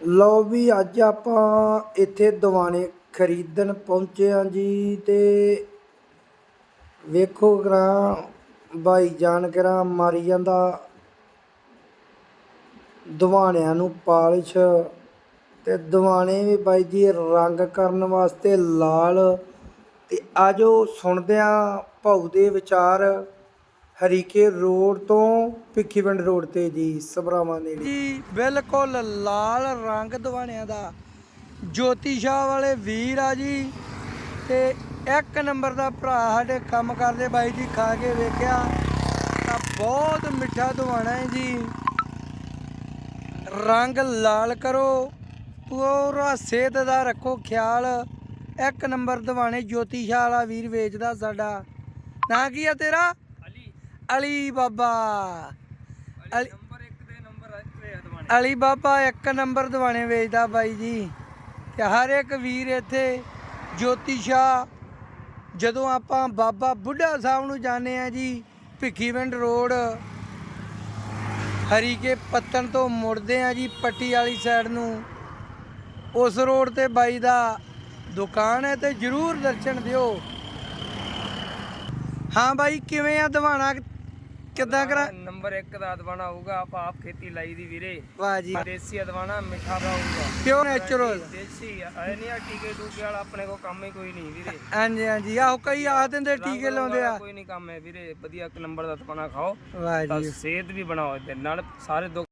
ਲਓ ਵੀ ਅੱਜ ਆਪਾਂ ਇੱਥੇ ਦਿਵਾਣੇ ਖਰੀਦਣ ਪਹੁੰਚੇ ਹਾਂ ਜੀ ਤੇ ਵੇਖੋ ਕਰਾਂ, ਬਾਈ ਜਾਨ ਕਰਾਂ ਮਾਰੀ ਜਾਂਦਾ ਦਿਵਾਣਿਆਂ ਨੂੰ ਪਾਲਿਸ਼ ਤੇ ਦਿਵਾਣੇ ਵੀ ਬਾਈ ਜੀ ਰੰਗ ਕਰਨ ਵਾਸਤੇ ਲਾਲ ਤੇ ਆਜੋ ਸੁਣਦੇ ਹਾਂ ਭਾਊ ਦੇ ਵਿਚਾਰ। ਹਰੀਕੇ ਰੋਡ ਤੋਂ ਭਿੱਖੀਵਿੰਡ ਰੋਡ ਤੇ ਜੀ, ਸਭਰਾਵਾਂ ਨੇੜੇ। ਜੀ, ਬਿਲਕੁਲ ਲਾਲ ਰੰਗ ਦਿਵਾਣਿਆਂ ਦਾ। ਜੋਤੀ ਸ਼ਾਹ ਵਾਲੇ ਵੀਰ ਆ ਜੀ। ਤੇ ਇੱਕ ਨੰਬਰ ਦਾ ਭਰਾ ਸਾਡੇ ਕੰਮ ਕਰਦੇ ਬਾਈ ਜੀ, ਖਾ ਕੇ ਵੇਖਿਆ। ਤਾਂ ਬਹੁਤ ਮਿੱਠਾ ਦਵਾਣਾ ਹੈ ਜੀ। ਰੰਗ ਲਾਲ ਕਰੋ। ਪੂਰਾ ਸਿਹਤ ਦਾ ਰੱਖੋ ਖਿਆਲ। ਇੱਕ ਨੰਬਰ ਦਵਾਣੇ ਜੋਤੀ ਸ਼ਾਹ ਵਾਲਾ ਵੀਰ ਵੇਚਦਾ ਸਾਡਾ। ਨਾਂ ਕੀ ਆ ਤੇਰਾ? ਅਲੀ ਬਾਬਾ ਅਲੀ ਨੰਬਰ 1 ਦੇ ਨੰਬਰ ਇੱਥੇ ਦਵਾਣੇ ਅਲੀ ਬਾਬਾ ਇੱਕ ਨੰਬਰ ਦਿਵਾਣੇ ਵੇਚਦਾ ਬਾਈ ਜੀ। ਤੇ ਹਰ ਇੱਕ ਵੀਰ ਇੱਥੇ ਜੋਤੀ ਸ਼ਾਹ ਜਦੋਂ ਆਪਾਂ ਬਾਬਾ ਬੁੱਢਾ ਸਾਹਿਬ ਨੂੰ ਜਾਂਦੇ ਆ ਜੀ ਭਿੱਖੀਵਿੰਡ ਰੋਡ ਹਰੀਕੇ ਪੱਤਣ ਤੋਂ ਮੁੜਦੇ ਆ ਜੀ ਪੱਟੀ ਵਾਲੀ ਸਾਈਡ ਨੂੰ। ਉਸ ਰੋਡ ਤੇ ਬਾਈ ਦਾ ਦੁਕਾਨ ਹੈ ਤੇ ਜਰੂਰ ਦਰਸ਼ਨ ਦਿਓ। ਹਾਂ ਬਾਈ ਕਿਵੇਂ ਆ ਦਿਵਾਣਾ ਕਿੱਦਾਂ ਕਰਾਂ? ਨੰਬਰ 1 ਦਾ ਦਵਾਣਾ ਹੋਊਗਾ ਆਪਾਂ ਆਪ ਖੇਤੀ ਲਾਈ ਦੀ ਵੀਰੇ। ਵਾਹ ਜੀ। ਦੇਸੀ ਦਵਾਣਾ ਮਿੱਠਾ ਦਾ ਹੋਊਗਾ। ਪਿਓਰ ਨੈਚੁਰਲ ਦੇਸੀ ਐ ਨਹੀਂ ਆ ਟੀਕੇ ਟੂਕੇ ਵਾਲਾ ਆਪਣੇ ਕੋ ਕੰਮ ਹੀ ਕੋਈ ਨਹੀਂ ਵੀਰੇ। ਹਾਂਜੀ ਹਾਂਜੀ ਆਹੋ ਕਈ ਆ ਦਿੰਦੇ ਟੀਕੇ ਲਾਉਂਦੇ ਆ। ਕੋਈ ਨਹੀਂ ਕੰਮ ਹੈ ਵੀਰੇ ਵਧੀਆ ਇੱਕ ਨੰਬਰ ਦਾ ਦਵਾਣਾ ਖਾਓ। ਵਾਹ ਜੀ। ਸਿਹਤ ਵੀ ਬਣਾਓ ਤੇ ਨਾਲ ਸਾਰੇ